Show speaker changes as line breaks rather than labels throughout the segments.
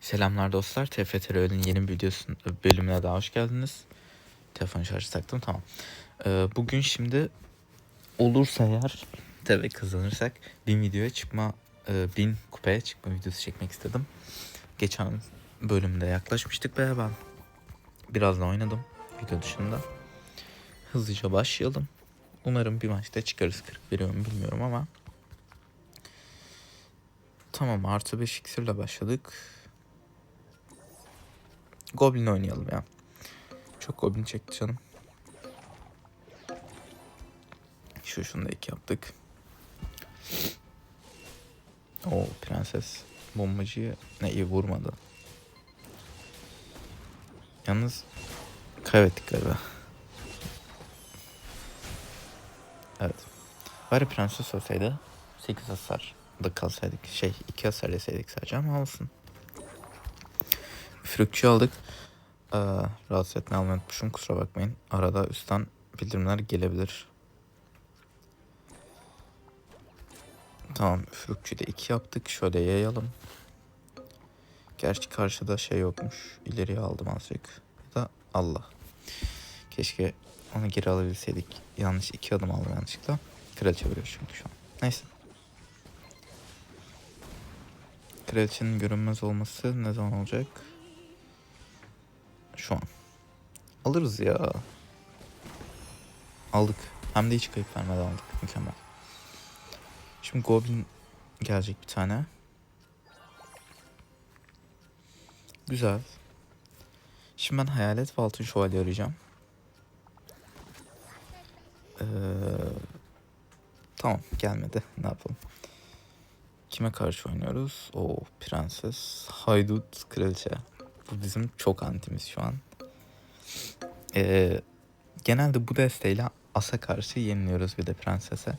Selamlar dostlar. TFTRL'in yeni bir videosun bölümüne daha hoş geldiniz. Telefon şarjı taktım tamam. Ee, bugün şimdi olursa eğer tabi kazanırsak bin videoya çıkma e, bin kupaya çıkma videosu çekmek istedim. Geçen bölümde yaklaşmıştık ve ben biraz da oynadım video dışında. Hızlıca başlayalım. Umarım bir maçta çıkarız 40 veriyor bilmiyorum ama Tamam artı 5 iksirle başladık. Goblin oynayalım ya. Çok Goblin çekti canım. Şu şunu da iki yaptık. O prenses bombacıyı ne iyi vurmadı. Yalnız kaybettik galiba. Evet. Bari prenses olsaydı 8 hasar da kalsaydık şey 2 hasar yeseydik sadece ama olsun. Üfürükçü aldık. Ee, rahatsız etme almayı unutmuşum kusura bakmayın. Arada üstten bildirimler gelebilir. Tamam üfürükçü de 2 yaptık. Şöyle yayalım. Gerçi karşıda şey yokmuş. İleriye aldım azıcık. Ya da Allah. Keşke onu geri alabilseydik. Yanlış iki adım aldım yanlışlıkla. Kraliçe vuruyor çünkü şu an. Neyse. Kraliçenin görünmez olması ne zaman olacak? Şu an. Alırız ya. Aldık. Hem de hiç kayıp vermeden aldık. Mükemmel. Şimdi Goblin gelecek bir tane. Güzel. Şimdi ben hayalet ve altın şövalye arayacağım. Ee, tamam gelmedi. Ne yapalım? Kime karşı oynuyoruz? O prenses, haydut, kraliçe. Bu bizim çok antimiz şu an. Ee, genelde bu desteğiyle asa karşı yeniliyoruz bir de prensese.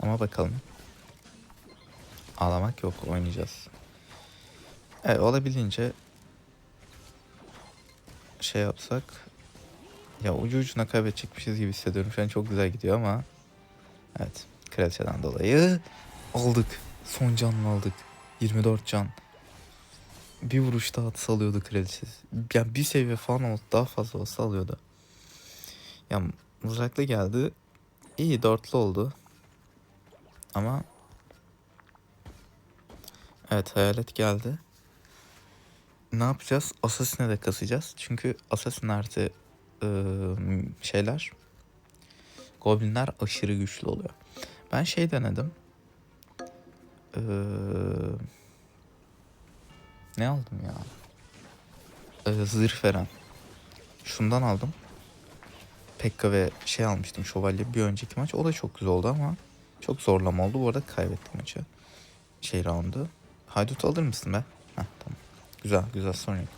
Ama bakalım. Ağlamak yok oynayacağız. Evet olabildiğince şey yapsak ya ucu ucuna kaybedecekmişiz gibi hissediyorum. Şu an çok güzel gidiyor ama evet kraliçeden dolayı aldık. Son canını aldık. 24 can. Bir vuruş daha salıyordu kraliçesi. Yani bir seviye falan oldu daha fazla olsa alıyordu. Ya mızraklı geldi. İyi dörtlü oldu. Ama Evet hayalet geldi. Ne yapacağız? Assassin'e de kasacağız. Çünkü Assassin artı ıı, şeyler Goblinler aşırı güçlü oluyor. Ben şey denedim. Ee, ne aldım ya? Ee, zırh veren. Şundan aldım. Pekka ve şey almıştım şövalye bir önceki maç. O da çok güzel oldu ama çok zorlama oldu. Bu arada kaybettim maçı. Şey roundu. Haydut alır mısın be? Heh, tamam. Güzel güzel sorun yok.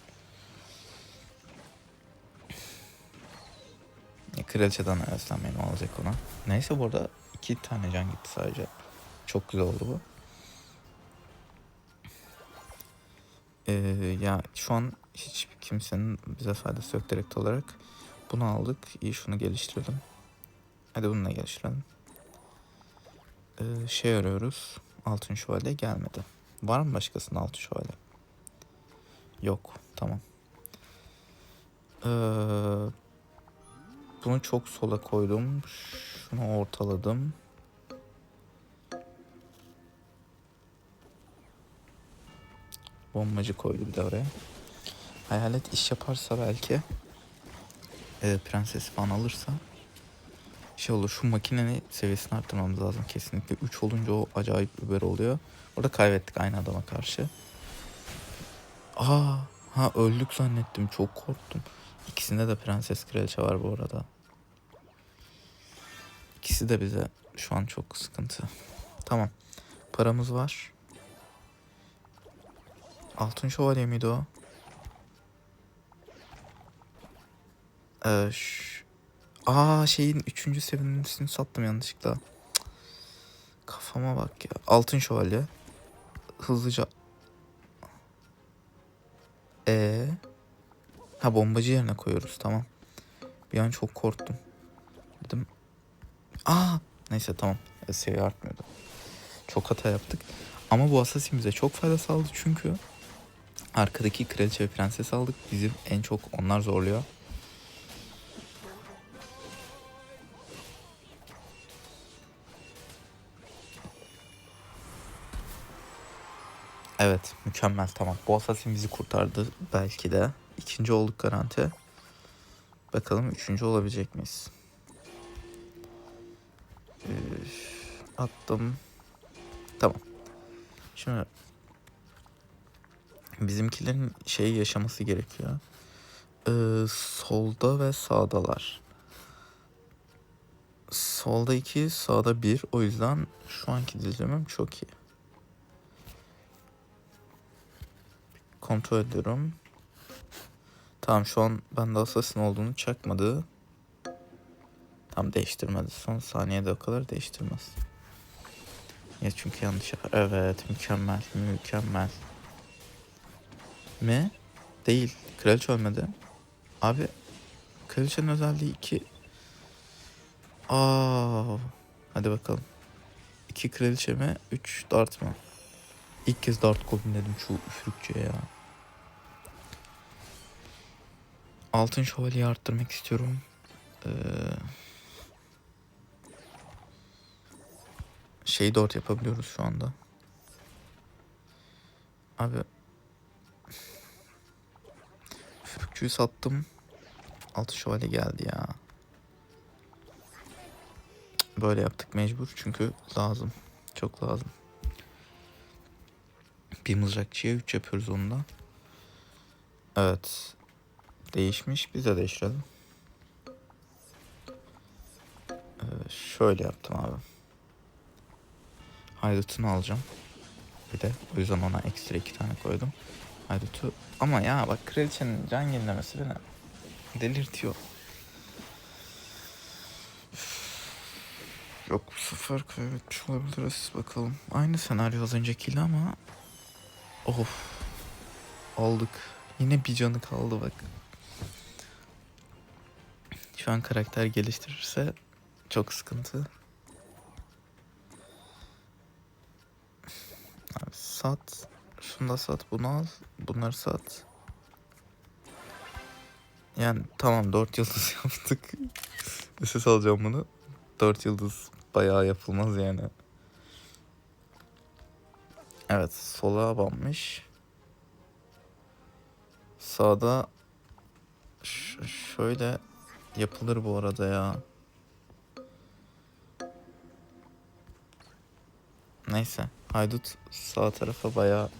Kraliçeden heveslenmeyin o alacak ona. Neyse bu arada iki tane can gitti sadece. Çok güzel oldu bu. Ee, ya şu an hiç kimsenin bize faydası yok direkt olarak. Bunu aldık. İyi şunu geliştirelim. Hadi bunu da geliştirelim. Ee, şey arıyoruz. Altın şövalye gelmedi. Var mı başkasının altın şövalye? Yok. Tamam. Ee, bunu çok sola koydum. Şunu ortaladım. Bombacı koydu bir de oraya. Hayalet iş yaparsa belki e, prenses falan alırsa şey olur şu makinenin seviyesini arttırmamız lazım kesinlikle. 3 olunca o acayip über oluyor. Orada kaybettik aynı adama karşı. Aa, ha öldük zannettim çok korktum. İkisinde de prenses kraliçe var bu arada. İkisi de bize şu an çok sıkıntı. Tamam. Paramız var. Altın şövalye miydi o? Ee, ş- Aa şeyin üçüncü seviyenisini sattım yanlışlıkla. Kafama bak ya. Altın şövalye. Hızlıca. E Ha bombacı yerine koyuyoruz tamam. Bir an çok korktum. Dedim. Aa neyse tamam. Seviye artmıyordu. Çok hata yaptık. Ama bu assassin bize çok fayda sağladı çünkü Arkadaki kraliçe ve prenses aldık. Bizim en çok onlar zorluyor. Evet mükemmel tamam. Bu assassin bizi kurtardı belki de. İkinci olduk garanti. Bakalım üçüncü olabilecek miyiz? Üf, attım. Tamam. Şimdi bizimkilerin şeyi yaşaması gerekiyor. Ee, solda ve sağdalar. Solda 2, sağda 1. O yüzden şu anki dizilimim çok iyi. Kontrol ediyorum. Tamam şu an bende assassin olduğunu çakmadı. Tam değiştirmedi. Son saniyede o kadar değiştirmez. Ya çünkü yanlış. Evet mükemmel mükemmel. Mi? Değil. Kraliçe ölmedi. Abi kraliçenin özelliği 2. Aa, hadi bakalım. 2 kraliçe mi? 3 dart mı? İlk kez dart kombinledim şu üfürükçüye ya. Altın şövalyeyi arttırmak istiyorum. Ee, şeyi dört yapabiliyoruz şu anda. Abi Üfürükçüyü sattım. Altı şövalye geldi ya. Böyle yaptık mecbur çünkü lazım. Çok lazım. Bir mızrakçıya 3 yapıyoruz onda. Evet. Değişmiş. Biz de değiştirelim. Ee, şöyle yaptım abi. Haydut'unu alacağım. Bir de o yüzden ona ekstra iki tane koydum. Haydut'u ama ya bak kraliçenin can yenilemesi beni delirtiyor. Yok bu sefer kaybetmiş olabiliriz bakalım. Aynı senaryo az öncekiyle ama of aldık. Yine bir canı kaldı bak. Şu an karakter geliştirirse çok sıkıntı. Abi sat. Şunu da sat bunu al. Bunları sat. Yani tamam 4 yıldız yaptık. SS alacağım bunu. 4 yıldız bayağı yapılmaz yani. Evet sola banmış. Sağda ş- şöyle yapılır bu arada ya. Neyse. Haydut sağ tarafa bayağı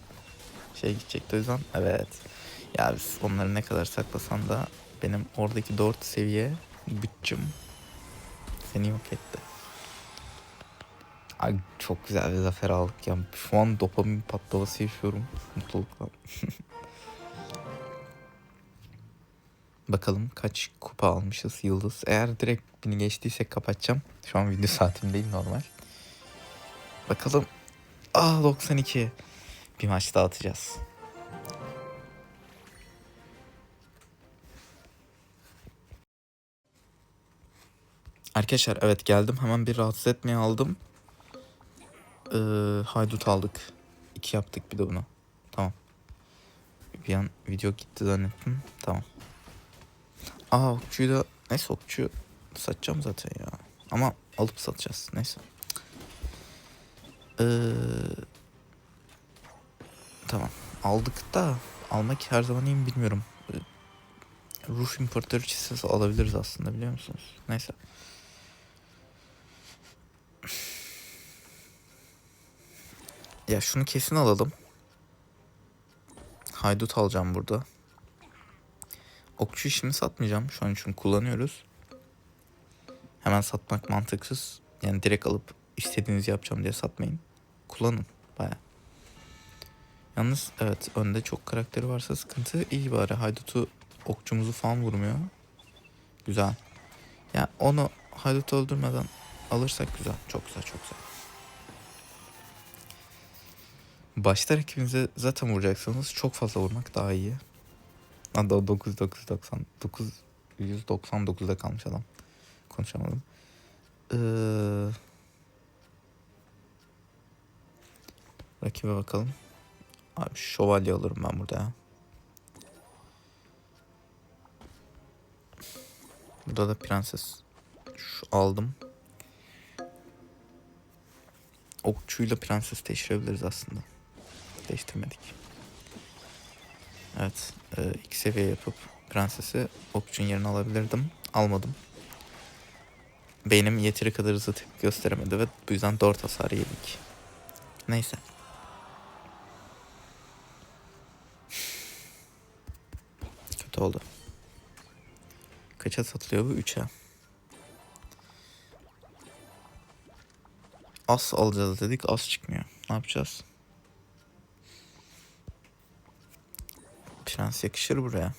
şey gidecekti o yüzden. Evet. Ya biz onları ne kadar saklasan da benim oradaki 4 seviye bütçüm seni yok etti. Ay çok güzel bir zafer aldık ya. Şu an dopamin patlaması yaşıyorum mutlulukla. Bakalım kaç kupa almışız yıldız. Eğer direkt bini geçtiysek kapatacağım. Şu an video saatim değil normal. Bakalım. Ah 92. Bir maç daha. Arkadaşlar evet geldim. Hemen bir rahatsız etmeye aldım. Ee, haydut aldık. İki yaptık bir de bunu. Tamam. Bir an video gitti zannettim. Tamam. Aa okçuyu da neyse okçuyu satacağım zaten ya. Ama alıp satacağız. Neyse. Ee, tamam. Aldık da almak her zaman iyi mi bilmiyorum. Ee, Rus imparatoriçesi alabiliriz aslında biliyor musunuz? Neyse. Ya şunu kesin alalım. Haydut alacağım burada. Okçu işini satmayacağım. Şu an için kullanıyoruz. Hemen satmak mantıksız. Yani direkt alıp istediğinizi yapacağım diye satmayın. Kullanın baya. Yalnız evet önde çok karakteri varsa sıkıntı iyi bari. Haydut'u okçumuzu falan vurmuyor. Güzel. Ya onu Haydut'u öldürmeden alırsak güzel. Çok güzel çok güzel. Başta rakibinize zaten vuracaksanız çok fazla vurmak daha iyi. Hatta 9990 999'da kalmış adam. Konuşamadım. Ee, rakibe bakalım. Abi şövalye alırım ben burada ya. Burada da prenses şu aldım. Okçuyla prenses değiştirebiliriz aslında. Değiştirmedik. Evet. E, iki seviye yapıp prensesi okçun yerine alabilirdim. Almadım. Beynim yeteri kadar hızlı tepki gösteremedi ve bu yüzden 4 hasar yedik. Neyse. Oldu. Kaça satılıyor bu? 3'e. As alacağız dedik. As çıkmıyor. Ne yapacağız? Prens yakışır buraya.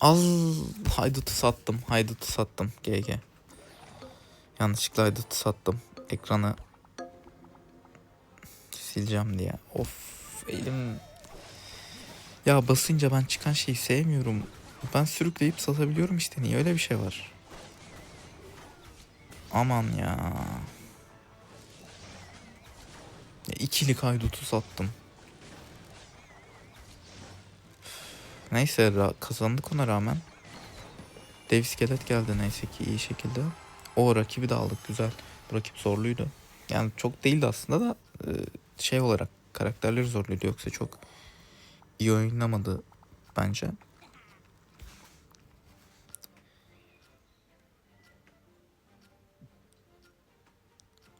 Az haydutu sattım. Haydutu sattım. GG. Yanlışlıkla haydutu sattım. Ekranı sileceğim diye. Of elim. Ya basınca ben çıkan şeyi sevmiyorum. Ben sürükleyip satabiliyorum işte. Niye öyle bir şey var? Aman ya. ya ikili kaydutu sattım. Neyse kazandık ona rağmen. Dev iskelet geldi neyse ki iyi şekilde. O rakibi de aldık güzel. Bu rakip zorluydu. Yani çok değildi aslında da e, şey olarak karakterleri zorluydu yoksa çok iyi oynamadı bence.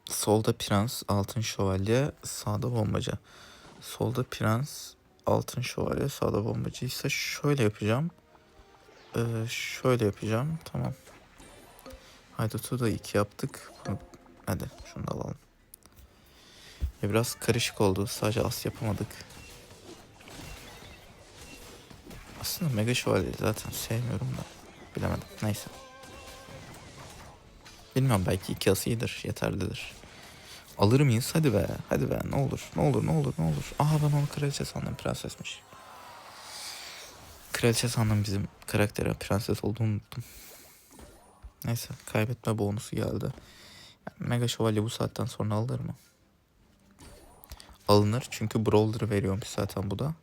Solda prens, altın şövalye, sağda bombacı. Solda prens, altın şövalye, sağda bombacı ise şöyle yapacağım. Ee, şöyle yapacağım. Tamam. Haydutu da iki yaptık. Hadi şunu da alalım. Ya biraz karışık oldu. Sadece as yapamadık. Aslında Mega Şövalyeyi zaten sevmiyorum da. Bilemedim. Neyse. Bilmiyorum belki iki as iyidir. Yeterlidir. Alır mıyız? Hadi be. Hadi be. Ne olur. Ne olur. Ne olur. Ne olur. Aha ben onu kraliçe sandım. Prensesmiş. Kraliçe sandım bizim karaktere. Prenses olduğunu unuttum. Neyse. Kaybetme bonusu geldi. Yani Mega Şövalye bu saatten sonra alır mı? Alınır. Çünkü Brawler veriyormuş zaten bu da.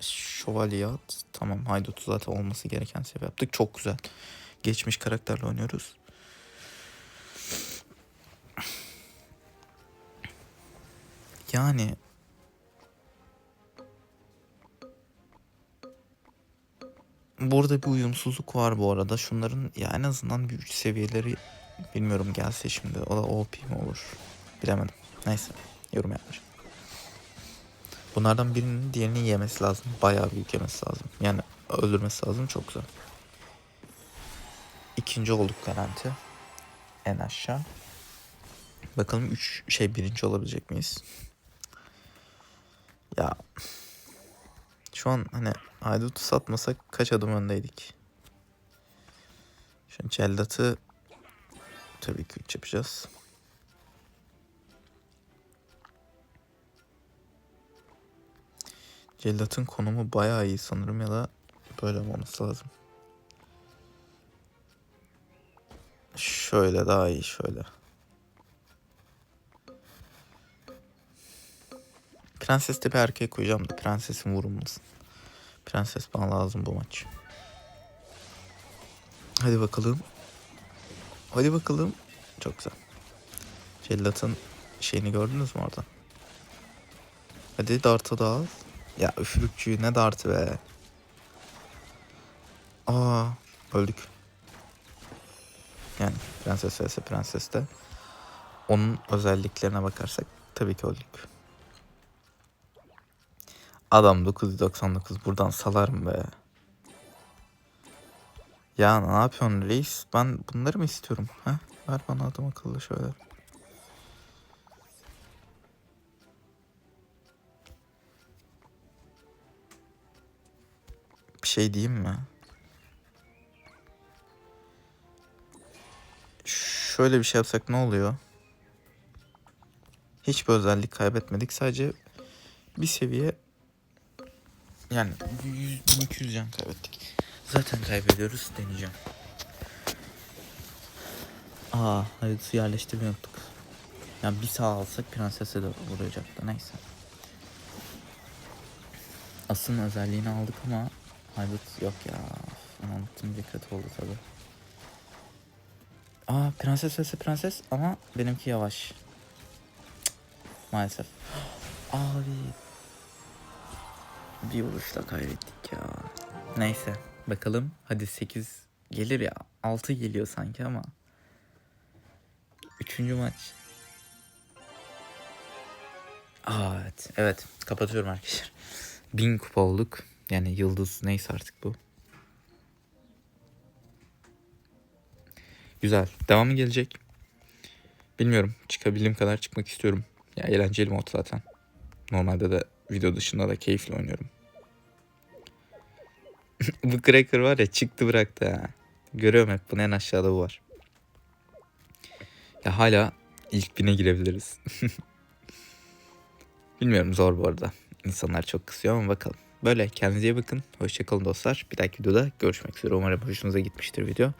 Şövalye. Tamam. Haydut'u zaten olması gereken seviye yaptık. Çok güzel. Geçmiş karakterle oynuyoruz. Yani Burada bir uyumsuzluk var bu arada. Şunların ya en azından bir üç seviyeleri bilmiyorum gelse şimdi. O da OP mi olur? Bilemedim. Neyse. Yorum yapmayacağım. Bunlardan birinin diğerini yemesi lazım. Bayağı büyük yemesi lazım. Yani öldürmesi lazım. Çok güzel. İkinci olduk garanti. En aşağı. Bakalım 3 şey birinci olabilecek miyiz? Ya şu an hani Haydut'u satmasak kaç adım öndeydik? An Cellat'ı tabii ki 3 yapacağız. Cellat'ın konumu bayağı iyi sanırım ya da böyle olması lazım. Şöyle daha iyi şöyle. Prenses de bir erkeğe koyacağım da prensesin vurulmasın. Prenses bana lazım bu maç. Hadi bakalım. Hadi bakalım. Çok güzel. Cellat'ın şeyini gördünüz mü orada? Hadi dartı da al. Ya üfürükçü ne dartı be. Aa öldük. Yani prenses vs prenses de. Onun özelliklerine bakarsak tabii ki öldük. Adam 999 buradan salarım be. Ya ne yapıyorsun reis? Ben bunları mı istiyorum? Ha? Ver bana adam akıllı şöyle. Bir şey diyeyim mi? Şöyle bir şey yapsak ne oluyor? Hiçbir özellik kaybetmedik. Sadece bir seviye yani 100 1200 can kaybettik. Zaten kaybediyoruz deneyeceğim. Aa, hayır su yerleştirmiyorduk. Yani bir sağ alsak prensese de vuracaktı neyse. Asın özelliğini aldık ama Haybut yok ya. Bir kötü oldu tabi. Aa prenses vs prenses ama benimki yavaş. Cık, Maalesef. Abi. Bir vuruşla kaybettik ya. Neyse bakalım. Hadi 8 gelir ya. 6 geliyor sanki ama. Üçüncü maç. Aa, evet. Evet. Kapatıyorum arkadaşlar. Bin kupa olduk. Yani yıldız neyse artık bu. Güzel. Devamı gelecek. Bilmiyorum. Çıkabildiğim kadar çıkmak istiyorum. Ya eğlenceli mod zaten. Normalde de video dışında da keyifli oynuyorum. bu cracker var ya çıktı bıraktı ha. Görüyorum hep bunu en aşağıda bu var. Ya hala ilk bine girebiliriz. Bilmiyorum zor bu arada. İnsanlar çok kısıyor ama bakalım. Böyle kendinize iyi bakın. Hoşçakalın dostlar. Bir dahaki videoda görüşmek üzere. Umarım hoşunuza gitmiştir video.